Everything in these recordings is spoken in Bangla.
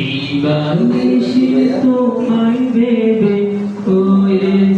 দিবানিশি তোমায় ভেবে হয়েছি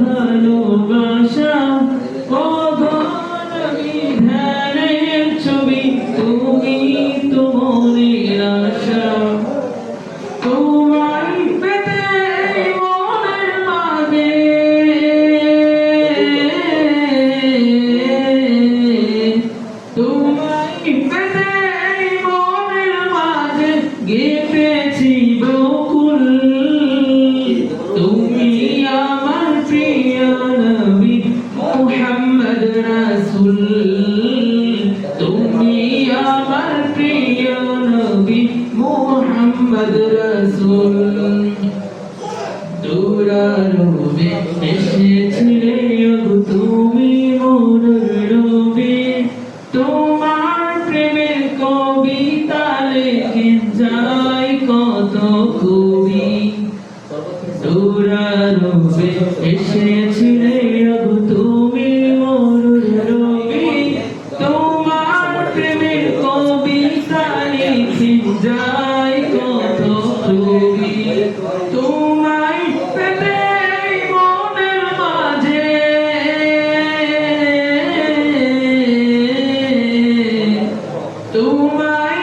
ভালোবাসা ও দেনের ছবি, তুমি তোরে আশা। তোমায় পেতে মনের মাঝে। তোমায় পেতে মনের মাঝে গেঁথেছি বকুল। মুহাম্মদ রাসূল। দুরারবে এসেছিলে তুমি মোর রবে তোমার প্রেমের কবিতা লেখে যায় কত কবি। দুরারবে এসেছিলে তুমি মোর রবে তোমার প্রেমের কবিতা লিখে কবি তোমায় পেতে মনের মাঝে। তোমায়